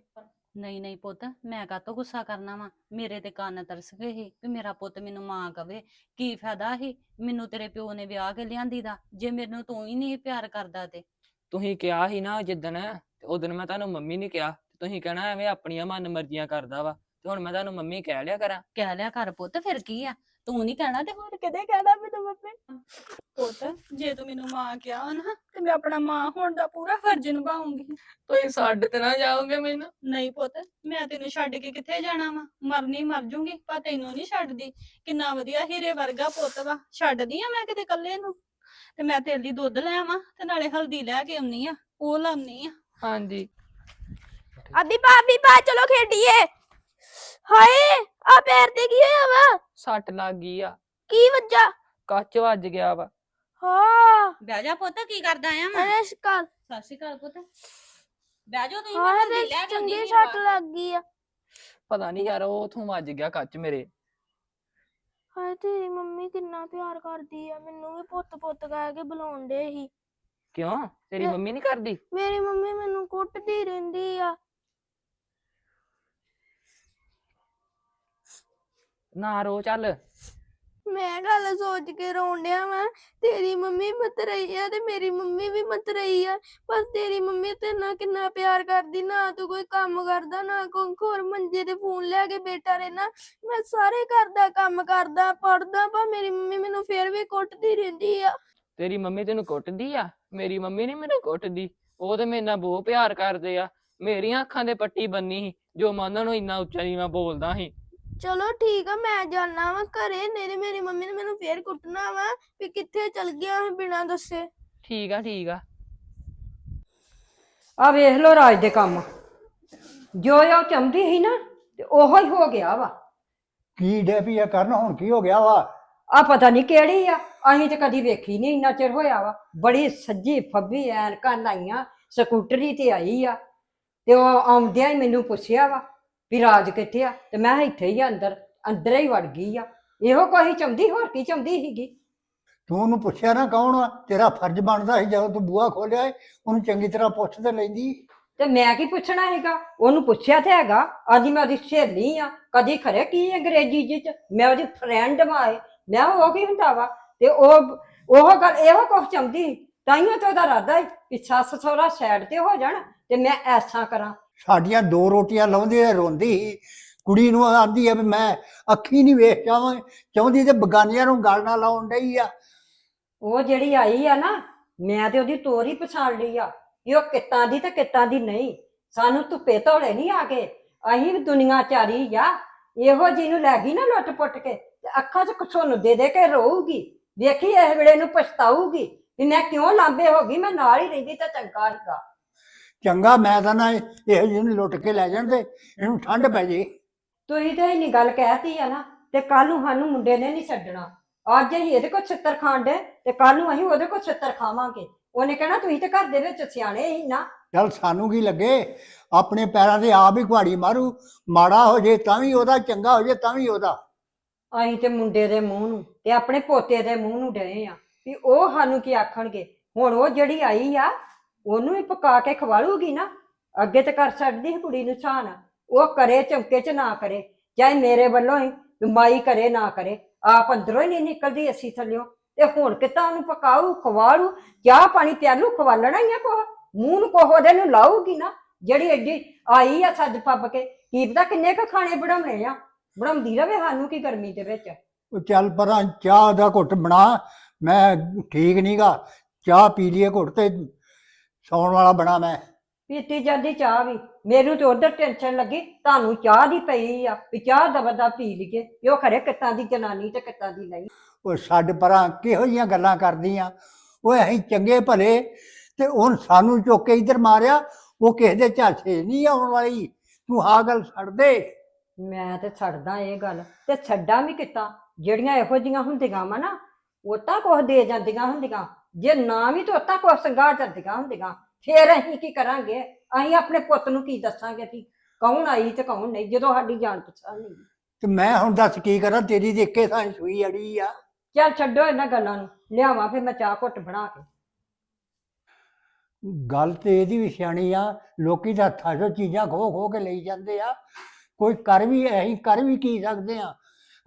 Speaker 2: ਨਹੀਂ ਨਹੀਂ ਪੁੱਤ ਮੈਂ ਕਾਹਤੋਂ ਗੁੱਸਾ ਕਰਨਾ ਵਾ? ਮੇਰੇ ਤੇ ਕੰਨ ਤਰਸ ਗਏ ਸੀ ਵੀ ਮੇਰਾ ਪੁੱਤ ਮੈਨੂੰ ਮਾਂ ਕਵੇ। ਕੀ ਫਾਇਦਾ ਸੀ? ਮੈਨੂੰ ਤੇਰੇ ਪਿਓ ਨੇ ਵਿਆਹ ਕੇ ਲਿਆਂਦੀ ਦਾ ਜੇ ਮੈਨੂੰ ਤੂੰ ਹੀ ਨਹੀਂ ਪਿਆਰ ਕਰਦਾ ਤੇ।
Speaker 8: ਤੁਸੀਂ ਕਿਹਾ ਸੀ ਨਾ ਜਿੱਦਣ ਤੇ ਉਦੋਂ ਮੈਂ ਤੁਹਾਨੂੰ ਮੰਮੀ ਨਹੀਂ ਕਿਹਾ। ਤੁਸੀਂ ਕਹਿਣਾ ਐਵੇਂ ਆਪਣੀਆਂ ਮਨ ਮਰਜ਼ੀਆਂ ਕਰਦਾ ਵਾ। ਤੇ ਹੁਣ ਮੈਂ ਤੁਹਾਨੂੰ ਮੰਮੀ ਕਹਿ ਲਿਆ ਕਰਾਂ।
Speaker 2: ਕਹਿ ਲਿਆ ਕਰ ਪੁੱਤ ਫਿਰ ਕੀ ਆ? ਤੂੰ ਨਹੀਂ ਕਹਿਣਾ ਤੇ ਹੋਰ ਕਿਹਦੇ ਕਹਿਣਾ ਮੈਨੂੰ ਮੰਮੀ? ਪੁੱਤ ਜੇ ਤੂੰ ਮੈਨੂੰ ਮਾਂ ਕਿਹਾ ਨਾ ਤੇ ਮੈਂ ਆਪਣਾ ਮਾਂ ਹੋਣ ਦਾ ਪੂਰਾ ਫਰਜ਼ ਨਿਭਾਉਂਗੀ।
Speaker 8: ਤੁਸੀਂ ਛੱਡ ਤੇ ਨਾ ਜਾਓਗੇ ਮੈਨੂੰ।
Speaker 2: ਨਹੀਂ ਪੁੱਤ ਮੈਂ ਤੈਨੂੰ ਛੱਡ ਕੇ ਕਿੱਥੇ ਜਾਣਾ ਵਾ? ਮਰਨੀ ਮਰ ਜੂੰਗੀ ਪਰ ਤੈਨੂੰ ਨਹੀਂ ਛੱਡਦੀ। ਕਿੰਨਾ ਵਧੀਆ ਹੀਰੇ ਵਰਗਾ ਪੁੱਤ ਵਾ। ਛੱਡਦੀ ਆ ਮੈਂ ਕਿਤੇ ਇਕੱਲੇ ਨੂੰ? ਤੇ ਮੈਂ ਤੇਰੇ ਲਈ ਦੁੱਧ ਲੈ ਆਵਾਂ ਤੇ ਨਾਲੇ ਹਲਦੀ ਲੈ ਕੇ ਆਉਣੀ ਆ ਉਹ ਲਾਉਣੀ ਆ।
Speaker 8: ਹਾਂਜੀ।
Speaker 10: ਅਬੀ ਭਾਬੀ ਬਾ ਚਲੋ ਖੇਡੀਏ। ਹਾਏ ਆ ਪੈਰ ਤੇ ਕੀ ਹੋਇਆ ਵਾ?
Speaker 8: ਸੱਟ ਲੱਗ ਗਈ ਆ।
Speaker 10: ਕੀ ਵੱਜਾ?
Speaker 8: ਕੱਚ ਵੱਜ ਗਿਆ ਵਾ।
Speaker 10: ਹਾਂ।
Speaker 2: ਬਹਿ ਜਾ ਪੁੱਤ ਕੀ ਕਰਦਾ ਆ ਮੈਂ
Speaker 10: ਨਮਸਕਾਰ
Speaker 2: ਸਤਿ ਸ਼੍ਰੀ ਅਕਾਲ ਪੁੱਤ। ਬਹਿ ਜਾ ਤੁਸੀਂ
Speaker 10: ਹਾਂ ਤੇ ਚੰਗੀ ਛੱਟ ਲੱਗ ਗਈ ਆ।
Speaker 8: ਪਤਾ ਨਹੀਂ ਯਾਰ ਉਹ ਉਥੋਂ ਵੱਜ ਗਿਆ ਕੱਚ ਮੇਰੇ।
Speaker 10: ਹਾਏ ਤੇਰੀ ਮੰਮੀ ਕਿੰਨਾ ਪਿਆਰ ਕਰਦੀ ਆ। ਮੈਨੂੰ ਵੀ ਪੁੱਤ ਪੁੱਤ ਕਹਿ ਕੇ ਬੁਲਾਉਂਦੇ ਸੀ।
Speaker 8: ਕਿਉਂ? ਤੇਰੀ ਮੰਮੀ ਨਹੀਂ ਕਰਦੀ?
Speaker 10: ਮੇਰੀ ਮੰਮੀ ਮੈਨੂੰ ਕੁੱਟਦੀ ਰਹਿੰਦੀ ਆ।
Speaker 8: ਨਾ ਰੋ ਚੱਲ।
Speaker 10: ਮੈਂ ਗੱਲ ਸੋਚ ਕੇ ਰੋਣ ਡਿਆ ਵਾਂ ਤੇਰੀ ਮੰਮੀ ਮਤ ਰਹੀ ਆ ਤੇ ਮੇਰੀ ਮੰਮੀ ਵੀ ਮਤ ਰਹੀ ਆ ਪਰ ਤੇਰੀ ਮੰਮੀ ਤੇ ਨਾ ਕਿੰਨਾ ਪਿਆਰ ਕਰਦੀ ਨਾ ਤੂੰ ਕੋਈ ਕੰਮ ਕਰਦਾ ਨਾ ਕੋਈ ਹੋਰ ਮੰਜੇ ਤੇ ਫੋਨ ਲੈ ਕੇ ਬੈਠਾ ਰਹਿਣਾ ਮੈਂ ਸਾਰੇ ਘਰ ਦਾ ਕੰਮ ਕਰਦਾ ਪੜਦਾ ਪਰ ਮੇਰੀ ਮੰਮੀ ਮੈਨੂੰ ਫੇਰ ਵੀ ਕੁੱਟਦੀ ਰਹਿੰਦੀ ਆ।
Speaker 8: ਤੇਰੀ ਮੰਮੀ ਤੈਨੂੰ ਕੁੱਟਦੀ ਆ? ਮੇਰੀ ਮੰਮੀ ਨਹੀਂ ਮੈਨੂੰ ਕੁੱਟਦੀ ਉਹ ਤੇ ਮੇਰੇ ਨਾਲ ਬਹੁਤ ਪਿਆਰ ਕਰਦੇ ਆ ਮੇਰੀਆਂ ਅੱਖਾਂ ਦੇ ਪੱਟੀ ਬੰਨੀ ਸੀ ਜੋ ਮੈਂ ਉਹਨਾਂ ਨੂੰ ਇੰਨਾ ਉੱਚਾ ਨੀਵਾਂ ਬੋਲਦਾ ਸੀ।
Speaker 10: ਚਲੋ ਠੀਕ ਆ ਮੈਂ ਜਾਣਾ ਵਾ ਘਰੇ ਨਹੀਂ ਮੇਰੀ ਮੰਮੀ ਨੇ ਮੈਨੂੰ ਫੇਰ ਕੁੱਟਣਾ ਵਾ ਵੀ ਕਿੱਥੇ ਚਲ ਗਿਆ ਹੈ ਬਿਨਾਂ ਦੱਸੇ।
Speaker 8: ਠੀਕ ਆ ਠੀਕ ਆ।
Speaker 4: ਆ ਵੇਖ ਲੋ ਰਾਜ ਦੇ ਕੰਮ। ਜੋ ਉਹ ਚਾਹੁੰਦੀ ਸੀ ਨਾ ਤੇ ਉਹੋ ਹੀ ਹੋ ਗਿਆ ਵਾ।
Speaker 11: ਕੀ ਡੇ ਵੀ ਇਹ ਕਰਨ ਹੁਣ ਕੀ ਹੋ ਗਿਆ ਵਾ?
Speaker 4: ਆ ਪਤਾ ਨਹੀਂ ਕਿਹੜੀ ਆ ਅਸੀਂ ਤੇ ਕਦੀ ਵੇਖੀ ਨਹੀਂ ਇੰਨਾ ਚਿਰ ਹੋਇਆ ਵਾ। ਬੜੀ ਸੱਜੀ ਫੱਬੀ ਐਨਕਾਂ ਲਾਈਆਂ ਸਕੂਟਰੀ ਤੇ ਆਈ ਆ ਤੇ ਉਹ ਆਉਂਦਿਆਂ ਹੀ ਮੈਨੂੰ ਪੁੱਛਿਆ ਵਾ ਵੀ ਰਾਜ ਕਿੱਥੇ ਆ? ਤੇ ਮੈਂ ਇੱਥੇ ਹੀ ਆ ਅੰਦਰ ਅੰਦਰ ਹੀ ਵੜ ਗਈ ਆ। ਇਹੋ ਕੋਈ ਚਾਹੁੰਦੀ ਹੋਰ ਕੀ ਚਾਹੁੰਦੀ ਸੀਗੀ?
Speaker 11: ਤੂੰ ਉਹਨੂੰ ਪੁੱਛਿਆ ਨਾ ਕੌਣ ਆ? ਤੇਰਾ ਫਰਜ਼ ਬਣਦਾ ਸੀ ਜਦੋਂ ਤੂੰ ਬੂਹਾ ਖੋਲਿਆ ਏ, ਉਹਨੂੰ ਚੰਗੀ ਤਰ੍ਹਾਂ ਪੁੱਛ ਤੇ ਲੈਂਦੀ।
Speaker 4: ਤੇ ਮੈਂ ਕੀ ਪੁੱਛਣਾ ਹੈਗਾ ਉਹਨੂੰ ਪੁੱਛਿਆ ਤੇ ਹੈਗਾ ਆਦੀ ਮੈਂ ਉਹਦੀ ਸਹੇਲੀ ਆ ਕਦੀ ਖਰੇ ਕੀ ਅੰਗਰੇਜ਼ੀ ਜੀ ਚ? ਮੈਂ ਉਹਦੀ ਫਰੈਂਡ ਵਾਏ ਮੈਂ ਕਿਹਾ ਉਹ ਕੀ ਹੁੰਦਾ ਵਾ? ਤੇ ਉਹ ਉਹ ਗੱਲ ਇਹੋ ਕੁਛ ਚਾਹੁੰਦੀ ਤਾਈਓ ਤੇ ਉਹਦਾ ਇਰਾਦਾ ਹੈ ਕਿ ਸੱਸ ਸਹੁਰਾ ਸਾਈਡ ਤੇ ਹੋ ਜਾਣ ਤੇ ਮੈਂ ਐਸਾ ਕਰਾਂ।
Speaker 11: ਸਾਡੀਆਂ ਦੋ ਰੋਟੀਆਂ ਲਾਉਂਦੀ ਐ ਰੋਂਦੀ। ਸੀ। ਕੁੜੀ ਨੂੰ ਆਂਦੀ ਆ ਵੀ ਮੈਂ ਅੱਖੀ ਨਹੀਂ ਵੇਖ ਜਾਵਾਂ ਚਾਹੁੰਦੀ ਤੇ ਬਗਾਨੀਆਂ ਨੂੰ ਗੱਲ ਨਾ ਲਾਉਣ ਡਈ ਆ।
Speaker 4: ਉਹ ਜਿਹੜੀ ਆਈ ਆ ਨਾ, ਮੈਂ ਤੇ ਉਹਦੀ ਤੋਰ ਹੀ ਪਛਾਣ ਲਈ ਆ ਕਿ ਉਹ ਕਿੱਤਾਂ ਦੀ ਤੇ ਕਿੱਤਾਂ ਦੀ ਨਹੀਂ। ਸਾਨੂੰ ਧੁੱਪੇ ਧੌਲੇ ਨਹੀਂ ਆ ਗਏ। ਅਸੀਂ ਵੀ ਦੁਨੀਆ ਚਾਰੀ ਆ। ਇਹੋ ਜੀ ਨੂੰ ਲੈ ਗਈ ਨਾ ਲੁੱਟ ਪੁੱਟ ਕੇ, ਤੇ ਅੱਖਾਂ 'ਚ ਕੁਛ ਨੂੰ ਦੇ ਦੇ ਕੇ ਰੋਊਗੀ। ਵੇਖੀ ਇਹ ਵੇਲੇ ਨੂੰ ਪਛਤਾਊਗੀ ਵੀ ਮੈਂ ਕਿਉਂ ਲਾਂਬੇ ਹੋ ਗਈ, ਮੈਂ ਨਾਲ ਹੀ ਰਹਿੰਦੀ ਤਾਂ ਚੰਗਾ ਸੀਗਾ।
Speaker 11: ਚੰਗਾ ਮੈਂ ਤਾਂ ਨਾ ਇਹ- ਇਹੋ ਜਿਹੀ ਨੂੰ ਲੁੱਟ ਕੇ ਲੈ ਜਾਣ ਤੇ ਇਹਨੂੰ ਠੰਡ ਪੈ ਜੇ।
Speaker 4: ਤੁਸੀਂ ਤਾਂ ਇੰਨੀ ਗੱਲ ਕਹਿਤੀ ਆ ਨਾ ਤੇ ਕੱਲ ਨੂੰ ਸਾਨੂੰ ਮੁੰਡੇ ਨੇ ਨਹੀਂ ਛੱਡਣਾ। ਅੱਜ ਅਸੀਂ ਇਹਦੇ ਕੋਲ ਛਿੱਤਰ ਖਾਂਦੇ ਤੇ ਕੱਲ ਨੂੰ ਅਸੀਂ ਉਹਦੇ ਕੋਲ ਛਿੱਤਰ ਖਾਵਾਂਗੇ। ਉਹਨੇ ਕਹਿਣਾ ਤੁਸੀਂ ਤੇ ਘਰ ਦੇ ਵਿੱਚ ਸਿਆਣੇ ਹੀ ਨਾ।
Speaker 11: ਚੱਲ ਸਾਨੂੰ ਕੀ ਲੱਗੇ? ਆਪਣੇ ਪੈਰਾਂ ਤੇ ਆਪ ਹੀ ਕੁਹਾੜੀ ਮਾਰੂ। ਮਾੜਾ ਹੋ ਜੇ ਤਾਂ ਵੀ ਉਹਦਾ ਚੰਗਾ ਹੋ ਜੇ ਤਾਂ ਵੀ ਉਹਦਾ।
Speaker 4: ਅਸੀਂ ਤੇ ਮੁੰਡੇ ਦੇ ਮੂੰਹ ਨੂੰ ਤੇ ਆਪਣੇ ਪੋਤੇ ਦੇ ਮੂੰਹ ਨੂੰ ਡਏ ਆ ਵੀ ਉਹ ਸਾਨੂੰ ਕੀ ਆਖਣਗੇ? ਹੁਣ ਉਹ ਜਿਹੜੀ ਆਈ ਆ ਉਹਨੂੰ ਹੀ ਪਕਾ ਕੇ ਖਵਾਲੂਗੀ ਨਾ, ਅੱਗੇ ਤੇ ਕਰ ਛੱਡਦੀ ਸੀ ਕੁੜੀ ਨੂੰ ਛਾਨ ਉਹ ਕਰੇ, ਚੌਂਕੇ 'ਚ ਨਾ ਕਰੇ, ਚਾਹੇ ਮੇਰੇ ਵੱਲੋਂ ਹੀ ਵੀ ਮਾਈ ਕਰੇ, ਨਾ ਕਰੇ, ਆਪ ਅੰਦਰੋਂ ਹੀ ਨਹੀਂ ਨਿਕਲਦੀ ਅਸੀਂ ਥੱਲਿਓ, ਤੇ ਹੁਣ ਕਿਤਾ ਉਹਨੂੰ ਪਕਾਊ, ਖਵਾਲੂ, ਚਾਹ ਪਾਣੀ ਪਿਆਲੂ ਖਵਾਲਣਾ ਹੀ ਆ ਕੋਹ, ਮੂੰਹ ਨੂੰ ਕੋਹ ਉਹਦੇ ਨੂੰ ਲਾਊਗੀ ਨਾ, ਜਿਹੜੀ ਐਡੀ ਆਈ ਆ ਸੱਜ ਪੱਬ ਕੇ, ਕੀ ਪਤਾ ਕਿੰਨੇ ਕ ਖਾਣੇ ਬਣਾਉਣੇ ਆ, ਬਣਾਉਂਦੀ ਰਵੇ ਸਾਨੂੰ ਕੀ ਗਰਮੀ ਦੇ ਵਿੱਚ?
Speaker 11: ਉਹ ਚੱਲ ਪਰਾਂ, ਚਾਹ ਦਾ ਘੁੱਟ ਬਣਾ, ਮੈਂ ਠੀਕ ਨਹੀਂਗਾ ਚਾਹ ਪੀ ਲਈਏ ਘੁੱਟ ਤੇ ਸੌਣ ਵਾਲਾ ਬਣਾ ਮੈਂ।
Speaker 4: ਪੀਤੀ ਜਾਂਦੀ ਚਾਹ ਵੀ। ਮੈਨੂੰ ਤੇ ਉਧਰ ਟੈਨਸ਼ਨ ਲੱਗੀ ਤੁਹਾਨੂੰ ਚਾਹ ਦੀ ਪਈ ਆ ਵੀ ਚਾਹ ਦਬਦਾ ਪੀ ਲਈਏ। ਵੀ ਉਹ ਖਰੇ ਕਿੱਤਾਂ ਦੀ ਜਨਾਨੀ ਤੇ ਕਿੱਤਾਂ ਦੀ ਨਹੀਂ।
Speaker 11: ਉਹ ਛੱਡ ਪਰਾਂ ਕਿਹੋ ਜੀਆਂ ਗੱਲਾਂ ਕਰਦੀਆਂ। ਓਏ ਅਸੀਂ ਚੰਗੇ ਭਲੇ ਤੇ ਹੁਣ ਸਾਨੂੰ ਚੁੱਕ ਕੇ ਇੱਧਰ ਮਾਰਿਆ ਉਹ ਕਿਸੇ ਦੇ ਝਾਛੇ ਨਹੀਂ ਆਉਣ ਵਾਲੀ। ਤੂੰ ਆਹ ਗੱਲ ਛੱਡ ਦੇ।
Speaker 4: ਮੈਂ ਤੇ ਛੱਡਦਾ ਇਹ ਗੱਲ। ਤੇ ਛੱਡਾਂ ਵੀ ਕਿੱਤਾਂ ਜਿਹੜੀਆਂ ਇਹੋ ਜੀਆਂ ਹੁੰਦੀਆਂ ਵਾ ਨਾ ਉਹ ਤਾਂ ਕੁਛ ਦੇ ਜਾਂਦੀਆਂ ਹੁੰਦੀਆਂ। ਜੇ ਨਾ ਵੀ ਤੇ ਉਹ ਤਾਂ ਕੁਛ ਸੰਗਾਹ ਜਾਂਦੀਆਂ ਹੁੰਦੀਆਂ ਫੇਰ ਅਸੀਂ ਕੀ ਕਰਾਂਗੇ? ਅਸੀਂ ਆਪਣੇ ਪੁੱਤ ਨੂੰ ਕੀ ਦੱਸਾਂਗੇ ਵੀ ਕੌਣ ਆਈ ਤੇ ਕੌਣ ਨਹੀਂ ਜਦੋਂ ਸਾਡੀ ਜਾਣ ਪਛਾਣ ਨਹੀਂ।
Speaker 11: ਤੇ ਮੈਂ ਹੁਣ ਦੱਸ ਕੀ ਕਰਾਂ? ਤੇਰੀ ਤੇ ਇੱਕੇ ਥਾਂ ਸੂਈ ਅੜੀ ਆ।
Speaker 4: ਚੱਲ ਛੱਡੋ ਇਹਨਾਂ ਗੱਲਾਂ ਨੂੰ ਲਿਆਵਾਂ ਫਿਰ ਮੈਂ ਚਾਹ ਘੁੱਟ ਬਣਾ ਕੇ।
Speaker 11: ਗੱਲ ਤੇ ਇਹਦੀ ਵੀ ਸਿਆਣੀ ਆ ਲੋਕੀ ਤਾਂ ਹੱਥਾਂ 'ਚੋਂ ਚੀਜ਼ਾਂ ਖੋ ਖੋ ਕੇ ਲਈ ਜਾਂਦੇ ਆ। ਕੋਈ ਕਰ ਵੀ ਅਸੀਂ ਕਰ ਵੀ ਕੀ ਸਕਦੇ ਆ?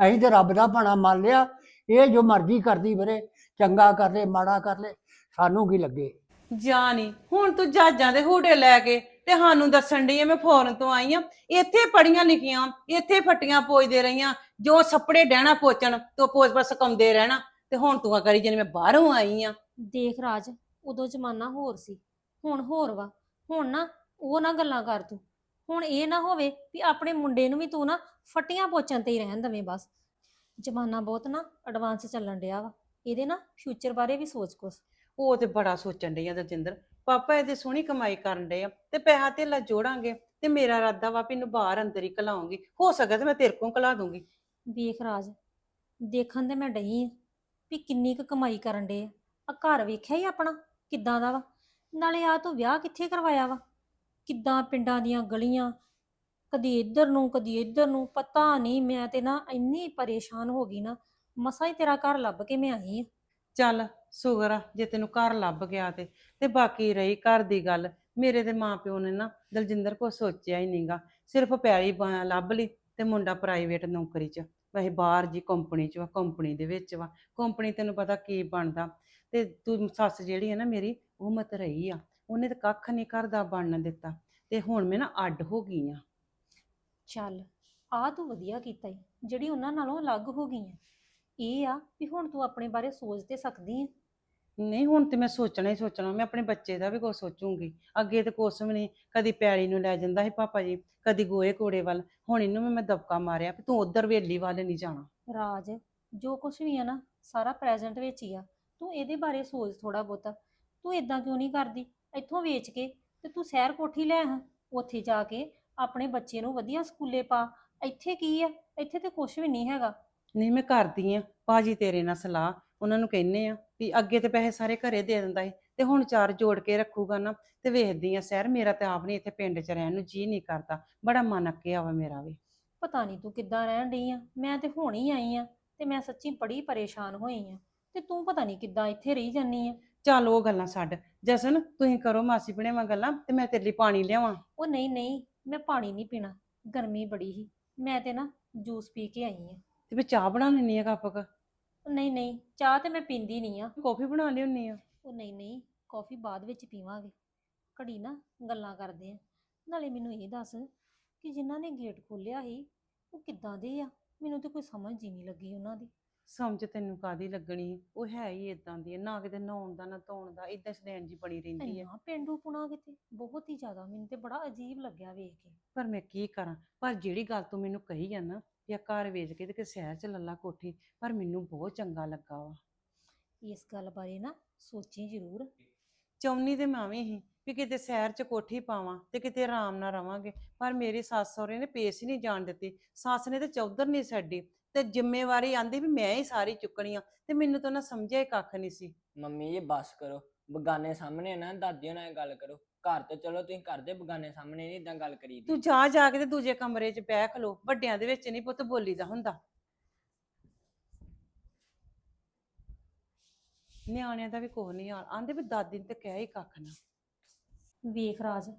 Speaker 11: ਅਸੀਂ ਤੇ ਰੱਬ ਦਾ ਭਾਣਾ ਮੰਨ ਲਿਆ ਇਹ ਜੋ ਮਰਜ਼ੀ ਕਰਦੀ ਫਿਰੇ। ਚੰਗਾ ਕਰ ਲੈ ਮਾੜਾ ਕਰ ਲੈ ਸਾਨੂੰ ਕੀ ਲੱਗੇ?
Speaker 7: ਜਾਨੀ ਹੁਣ ਤੂੰ ਜਹਾਜ਼ਾਂ ਦੇ ਹੂਟੇ ਲੈ ਕੇ ਤੇ ਸਾਨੂੰ ਦੱਸਣ ਡਈ ਆ ਮੈਂ ਫੋਰਨ ਤੋਂ ਆਈ ਆ। ਇੱਥੇ ਪੜੀਆਂ ਲਿਖੀਆਂ ਇੱਥੇ ਫੱਟੀਆਂ ਪੋਜਦੇ ਰਹੀਆਂ ਜੋ ਸੱਪੜੇ ਡਹਿਣਾ ਪੋਚਣ ਤੋ ਪੋਚ ਪਰ ਸਕਾਉਂਦੇ ਰਹਿਣਾ। ਤੇ ਹੁਣ ਤੂੰ ਆ ਕਰੀ ਜਿਵੇਂ ਮੈਂ ਬਾਹਰੋਂ ਆਈ ਆ।
Speaker 5: ਦੇਖ ਰਾਜ ਉਦੋਂ ਜ਼ਮਾਨਾ ਹੋਰ ਸੀ ਹੁਣ ਹੋਰ ਵਾ। ਹੁਣ ਨਾ ਉਹ ਨਾ ਗੱਲਾਂ ਕਰ ਤੂੰ। ਹੁਣ ਇਹ ਨਾ ਹੋਵੇ ਵੀ ਆਪਣੇ ਮੁੰਡੇ ਨੂੰ ਵੀ ਤੂੰ ਨਾ ਫਟੀਆਂ ਪੋਚਣ ਤੇ ਹੀ ਰਹਿਣ ਦਵੇਂ ਬਸ। ਜ਼ਮਾਨਾ ਬਹੁਤ ਨਾ ਐਡਵਾਂਸ ਚੱਲਣ ਡਿਆ ਵਾ। ਇਹਦੇ ਨਾ ਫਿਊਚਰ ਬਾਰੇ ਵੀ ਸੋਚ ਕੁਛ।
Speaker 7: ਉਹ ਤੇ ਬੜਾ ਸੋਚਣ ਡਈ ਆ ਦਲਜਿੰਦਰ। ਪਾਪਾ ਇਹਦੇ ਸੋਹਣੀ ਕਮਾਈ ਕਰਨ ਡਏ ਆ ਤੇ ਪੈਸਾ ਧੇਲਾ ਜੋੜਾਂਗੇ ਤੇ ਮੇਰਾ ਇਰਾਦਾ ਵਾ ਵੀ ਇਹਨੂੰ ਬਾਹਰ ਅੰਦਰ ਹੀ ਕਲਾਉਂਗੀ ਹੋ ਸਕੇ ਤੇ ਮੈਂ ਤੇਰੇ ਕੋਲ ਕਲਾ ਦੂੰਗੀ।
Speaker 5: ਵੇਖ ਰਾਜ ਦੇਖਣ ਤੇ ਮੈਂ ਡਈ ਆ ਵੀ ਕਿੰਨੀ ਕੁ ਕਮਾਈ ਕਰਨ ਡੇ ਆ। ਆ ਘਰ ਵੇਖਿਆ ਹੀ ਆਪਣਾ ਕਿੱਦਾਂ ਦਾ ਵਾ? ਨਾਲੇ ਆ ਤੂੰ ਵਿਆਹ ਕਿੱਥੇ ਕਰਵਾਇਆ ਵਾ? ਕਿੱਦਾਂ ਪਿੰਡਾਂ ਦੀਆਂ ਗਲੀਆਂ? ਕਦੀ ਇੱਧਰ ਨੂੰ ਕਦੀ ਇੱਧਰ ਨੂੰ ਪਤਾ ਨਹੀਂ ਮੈਂ ਤੇ ਨਾ ਇੰਨੀ ਪਰੇਸ਼ਾਨ ਹੋ ਗਈ ਨਾ ਮਸਾਂ ਹੀ ਤੇਰਾ ਘਰ ਲੱਭ ਕੇ ਮੈਂ ਆਈ ਆ।
Speaker 7: ਚੱਲ ਸ਼ੁਕਰ ਆ ਜੇ ਤੈਨੂੰ ਘਰ ਲੱਭ ਗਿਆ ਤੇ ਤੇ ਬਾਕੀ ਰਹੀ ਘਰ ਦੀ ਗੱਲ। ਮੇਰੇ ਤੇ ਮਾਪਿਓ ਨੇ ਨਾ ਦਲਜਿੰਦਰ ਕੋ ਸੋਚਿਆ ਹੀ ਨਹੀਂਗਾ ਸਿਰਫ ਪੈਲੀ ਬਾ- ਲੱਭ ਲਈ ਤੇ ਮੁੰਡਾ ਪ੍ਰਾਈਵੇਟ ਨੌਕਰੀ 'ਚ। ਵੈਸੇ ਬਾਹਰ ਜੀ ਕੰਪਨੀ 'ਚ ਵਾ ਕੰਪਨੀ ਦੇ ਵਿੱਚ ਵਾ। ਕੰਪਨੀ ਤੈਨੂੰ ਪਤਾ ਕੀ ਬਣਦਾ। ਤੇ ਤੂੰ ਸੱਸ ਜਿਹੜੀ ਹੈ ਨਾ ਮੇਰੀ ਉਹ ਮਤ ਰਹੀ ਆ। ਉਹਨੇ ਤਾਂ ਕੱਖ ਨਹੀਂ ਘਰ ਦਾ ਬਣਨ ਦਿੱਤਾ। ਤੇ ਹੁਣ ਮੈਂ ਨਾ ਅੱਡ ਹੋ ਗਈ ਆ।
Speaker 5: ਚੱਲ ਆ ਤੂੰ ਵਧੀਆ ਕੀਤਾ ਈ। ਜਿਹੜੀ ਉਹਨਾਂ ਨਾਲੋਂ ਅਲੱਗ ਹੋ ਗਈ ਆ। ਇਹ ਆ ਵੀ ਹੁਣ ਤੂੰ ਆਪਣੇ ਬਾਰੇ ਸੋਚ ਤੇ ਸਕਦੀ ਆ।
Speaker 7: ਨਹੀਂ ਹੁਣ ਤੇ ਮੈਂ ਸੋਚਣਾ ਹੀ ਸੋਚਣਾ ਮੈਂ ਆਪਣੇ ਬੱਚੇ ਦਾ ਵੀ ਕੁਛ ਸੋਚੂੰਗੀ। ਅੱਗੇ ਤੇ ਕੁਛ ਵੀ ਨਹੀਂ ਕਦੀ ਪੈਲੀ ਨੂੰ ਲੈ ਜਾਂਦਾ ਸੀ ਪਾਪਾ ਜੀ ਕਦੀ ਗੋਏ ਕੋੜੇ ਵੱਲ। ਹੁਣ ਇਹਨੂੰ ਵੀ ਮੈਂ ਦਬਕਾ ਮਾਰਿਆ ਵੀ ਤੂੰ ਉਧਰ ਵੇਲੀ ਵੱਲ ਨਹੀਂ ਜਾਣਾ।
Speaker 5: ਰਾਜ ਜੋ ਕੁਝ ਵੀ ਆ ਨਾ ਸਾਰਾ ਪ੍ਰੈਜ਼ੈਂਟ ਵਿੱਚ ਹੀ ਆ। ਤੂੰ ਇਹਦੇ ਬਾਰੇ ਸੋਚ ਥੋੜਾ ਬਹੁਤਾ। ਤੂੰ ਇਦਾਂ ਕਿਉਂ ਨਹੀਂ ਕਰਦੀ? ਇੱਥੋਂ ਵੇਚ ਕੇ ਤੇ ਤੂੰ ਸੈਰ ਕੋਠੀ ਲੈ ਆ। ਉੱਥੇ ਜਾ ਕੇ ਆਪਣੇ ਬੱਚੇ ਨੂੰ ਵਧੀਆ ਸਕੂਲੇ ਪਾ। ਇੱਥੇ ਕੀ ਆ? ਇੱਥੇ ਤੇ ਕੁਝ ਵੀ ਨਹੀਂ ਹੈਗਾ।
Speaker 7: ਨਹੀਂ ਮੈਂ ਕਰਦੀ ਆ ਭਾਜੀ ਤੇਰੇ ਨਾਲ ਸਲਾਹ ਉਹਨਾਂ ਨੂੰ ਕਹਿੰਨੇ ਆ ਵੀ ਅੱਗੇ ਤੇ ਪੈਸੇ ਸਾਰੇ ਘਰੇ ਦੇ ਦਿੰਦਾ ਸੀ ਤੇ ਹੁਣ ਚਾਰ ਜੋੜ ਕੇ ਰੱਖੂਗਾ ਨਾ ਤੇ ਵੇਖਦੀ ਆ ਸੈਰ ਮੇਰਾ ਤੇ ਆਪ ਨਹੀਂ ਇੱਥੇ ਪਿੰਡ 'ਚ ਰਹਿਣ ਨੂੰ ਜੀ ਨਹੀਂ ਕਰਦਾ ਬੜਾ ਮਨ ਅੱਕਿਆ ਵਾ ਮੇਰਾ ਵੀ।
Speaker 5: ਪਤਾ ਨਹੀਂ ਤੂੰ ਕਿੱਦਾਂ ਰਹਿਣ ਡਈ ਆ ਮੈਂ ਤੇ ਹੁਣ ਹੀ ਆਈ ਆ ਤੇ ਮੈਂ ਸੱਚੀ ਬੜੀ ਪਰੇਸ਼ਾਨ ਹੋਈ ਆ ਤੇ ਤੂੰ ਪਤਾ ਨਹੀਂ ਕਿੱਦਾਂ ਇੱਥੇ ਰਹੀ ਜਾਨੀ ਆ।
Speaker 7: ਚੱਲ ਉਹ ਗੱਲਾਂ ਛੱਡ ਜਸਨ ਤੁਸੀਂ ਕਰੋ ਮਾਸੀ ਬਣੇਵਾ ਗੱਲਾਂ ਤੇ ਮੈਂ ਤੇਰੇ ਲਈ ਪਾਣੀ ਲਿਆਵਾਂ।
Speaker 5: ਉਹ ਨਹੀਂ ਨਹੀਂ ਮੈਂ ਪਾਣੀ ਨਹੀਂ ਪੀਣਾ ਗਰਮੀ ਬੜੀ ਸੀ ਮੈਂ ਤੇ ਨਾ ਜੂਸ ਪੀ ਕੇ ਆਈ ਆ।
Speaker 7: ਤੇ ਮੈਂ ਚਾਹ ਬਣਾ ਲੈਣੀ ਆ ਕੱਪ ਕ?
Speaker 5: ਨਹੀਂ ਨਹੀਂ ਚਾਹ ਤੇ ਮੈਂ ਪੀਂਦੀ ਨਹੀਂ ਆ।
Speaker 7: ਕੌਫੀ ਬਣਾ ਲਿਆਉਣੀ ਆ।
Speaker 5: ਉਹ ਨਹੀਂ ਨਹੀਂ ਕਾਫੀ ਬਾਅਦ ਵਿੱਚ ਪੀਵਾਂਗੇ। ਘੜੀ ਨਾ ਗੱਲਾਂ ਕਰਦੇ ਆ। ਨਾਲੇ ਮੈਨੂੰ ਇਹ ਦੱਸ ਕਿ ਜਿਨ੍ਹਾਂ ਨੇ ਗੇਟ ਖੋਲਿਆ ਸੀ ਉਹ ਕਿੱਦਾਂ ਦੇ ਆ? ਮੈਨੂੰ ਤੇ ਕੋਈ ਸਮਝ ਹੀ ਨਹੀਂ ਲੱਗੀ ਉਹਨਾਂ ਦੀ।
Speaker 7: ਸਮਝ ਤੈਨੂੰ ਕਾਦੀ ਲੱਗਣੀ? ਉਹ ਹੈ ਹੀ ਇਦਾਂ ਦੀ ਆ, ਨਾ ਕਿਤੇ ਨਹਾਉਣ ਦਾ ਨਾ ਧੋਣ ਦਾ ਇਦਾਂ ਸਦੈਨ ਜੀ ਬਣੀ ਰਹਿੰਦੀ ਆ।
Speaker 5: ਇੰਨਾ ਪੇਂਡੂ ਪੁਣਾ ਕਿਤੇ? ਬਹੁਤ ਹੀ ਜ਼ਿਆਦਾ ਮੈਨੂੰ ਤੇ ਬੜਾ ਅਜੀਬ ਲੱਗਿਆ ਵੇਖ ਕੇ।
Speaker 7: ਪਰ ਮੈਂ ਕੀ ਕਰਾਂ? ਪਰ ਜਿਹੜੀ ਗੱਲ ਤੂੰ ਮੈਨੂੰ ਕਹੀ ਆ ਨਾ ਜਾਂ ਘਰ ਵੇਚ ਕੇ ਤੇ ਕਿ ਸ਼ਹਿਰ ਚ ਲੱਲਾ ਕੋਠੀ ਪਰ ਮੈਨੂੰ ਬਹੁਤ ਚੰਗਾ ਲੱਗਾ ਵਾ।
Speaker 5: ਇਸ ਗੱਲ ਬਾਰੇ ਨਾ ਸੋਚੀ ਜ਼ਰੂਰ।
Speaker 7: ਚੌਨੀ ਤੇ ਮੈਂ ਵੀ ਹੀ ਵੀ ਕਿਤੇ ਸ਼ਹਿਰ ਚ ਕੋਠੀ ਪਾਵਾਂ ਤੇ ਕਿਤੇ ਆਰਾਮ ਨਾਲ ਰਵਾਂਗੇ ਪਰ ਮੇਰੀ ਸੱਸ ਸਹੁਰੇ ਨੇ ਪੇਸ ਹੀ ਨਹੀਂ ਜਾਣ ਦਿੱਤੀ। ਸੱਸ ਨੇ ਤੇ ਚੌਧਰ ਨਹੀਂ ਛੱਡੀ ਤੇ ਜ਼ਿੰਮੇਵਾਰੀ ਆਂਦੀ ਵੀ ਮੈਂ ਹੀ ਸਾਰੀ ਚੁੱਕਣੀ ਆ ਤੇ ਮੈਨੂੰ ਤਾਂ ਨਾ ਸਮਝਿਆ ਹੀ ਕੱਖ ਨਹੀਂ ਸੀ।
Speaker 6: ਮੰਮੀ ਜੀ ਬਸ ਕਰੋ। ਬਗਾਨੇ ਸਾਹਮਣੇ ਨਾ ਦਾਦੀਆਂ ਨਾਲ ਗੱਲ ਕਰੋ। ਘਰ ਤੇ ਚਲੋ ਤੁਸੀਂ ਕਰਦੇ ਬਗਾਨੇ ਸਾਹਮਣੇ ਨਹੀਂ ਇਦਾਂ ਗੱਲ ਕਰੀਦੀ।
Speaker 7: ਤੂੰ ਜਾ ਜਾ ਕੇ ਤੇ ਦੂਜੇ ਕਮਰੇ 'ਚ ਬਹਿ ਖਲੋ ਵੱਡਿਆਂ ਦੇ ਵਿੱਚ ਨਹੀਂ ਪੁੱਤ ਬੋਲੀਦਾ ਹੁੰਦਾ। ਨਿਆਣਿਆਂ ਦਾ ਵੀ ਕੁਛ ਨਹੀਂ ਹਾਲ ਆਂਦੇ ਵੀ ਦਾਦੀ ਨੇ ਤੇ ਕਹਿ ਹੀ ਕੱਖ ਨਾ।
Speaker 5: ਵੇਖ ਰਾਜ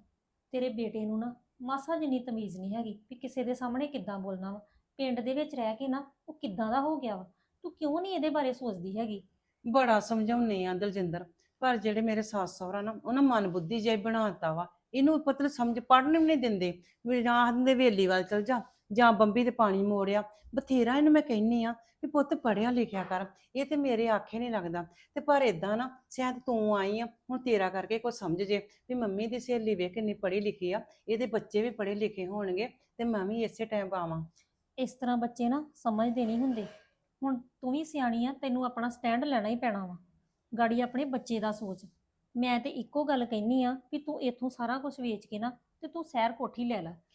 Speaker 5: ਤੇਰੇ ਬੇਟੇ ਨੂੰ ਨਾ ਮਾਸਾ ਜਿੰਨੀ ਤਮੀਜ਼ ਨਹੀਂ ਹੈਗੀ ਵੀ ਕਿਸੇ ਦੇ ਸਾਹਮਣੇ ਕਿੱਦਾਂ ਬੋਲਣਾ ਵਾ। ਪਿੰਡ ਦੇ ਵਿੱਚ ਰਹਿ ਕੇ ਨਾ ਉਹ ਕਿੱਦਾਂ ਦਾ ਹੋ ਗਿਆ ਵਾ। ਤੂੰ ਕਿਉਂ ਨਹੀਂ ਇਹਦੇ ਬਾਰੇ ਸੋਚਦੀ ਹੈਗੀ?
Speaker 7: ਬੜਾ ਸਮਝਾਉਨੇ ਆ ਦਲਜਿੰਦਰ। ਪਰ ਜਿਹੜੇ ਮੇਰੇ ਸੱਸ ਸਹੁਰਾ ਨਾ, ਉਹਨਾਂ ਮਨ ਬੁੱਧੀ ਜਿਹਾ ਬਣਾਤਾ ਵਾ। ਇਹਨੂੰ ਪਤਲ ਸਮਝ ਪੜਨ ਵੀ ਨਹੀਂ ਦਿੰਦੇ। ਵੀ ਜਾਂ ਆਖਦੇ ਵੇਲੀ ਵੱਲ ਚਲ ਜਾ, ਜਾਂ ਬੰਬੀ ਤੇ ਪਾਣੀ ਮੋੜਿਆ। ਬਥੇਰਾ ਇਹਨੂੰ ਮੈਂ ਕਹਿੰਨੀ ਆ ਵੀ ਪੁੱਤ ਪੜਿਆ ਲਿਖਿਆ ਕਰ। ਇਹ ਤੇ ਮੇਰੇ ਆਖੇ ਨਹੀਂ ਲੱਗਦਾ। ਤੇ ਪਰ ਇਦਾਂ ਨਾ, ਸ਼ਾਇਦ ਤੂੰ ਆਈ ਆ, ਹੁਣ ਤੇਰਾ ਕਰਕੇ ਕੁਝ ਸਮਝ ਜੇ ਵੀ ਮੰਮੀ ਦੀ ਸਹੇਲੀ ਵੇਖ ਕਿੰਨੀ ਪੜ੍ਹੀ ਲਿਖੀ ਆ। ਇਹਦੇ ਬੱਚੇ ਵੀ ਪੜ੍ਹੇ ਲਿਖੇ ਹੋਣਗੇ ਤੇ ਮੈਂ ਵੀ ਇਸੇ ਟਾਈਮ ਆਵਾਂ
Speaker 5: ਇਸ ਤਰ੍ਹਾਂ ਬੱਚੇ ਨਾ ਸਮਝਦੇ ਨਹੀਂ ਹੁੰਦੇ। ਹੁਣ ਤੂੰ ਵੀ ਸਿਆਣੀ ਆ, ਤੈਨੂੰ ਆਪਣਾ ਸਟੈਂਡ ਲੈਣਾ ਹੀ ਪੈਣਾ ਵਾ। ਗਾੜੀ ਆਪਣੇ ਬੱਚੇ ਦਾ ਸੋਚ। ਮੈਂ ਤੇ ਇੱਕੋ ਗੱਲ ਕਹਿਨੀ ਆ ਵੀ ਤੂੰ ਇੱਥੋਂ ਸਾਰਾ ਕੁਝ ਵੇਚ ਕੇ ਨਾ ਤੇ ਤੂੰ ਸੈਰ ਕੋਠੀ ਲੈ ਲੈ।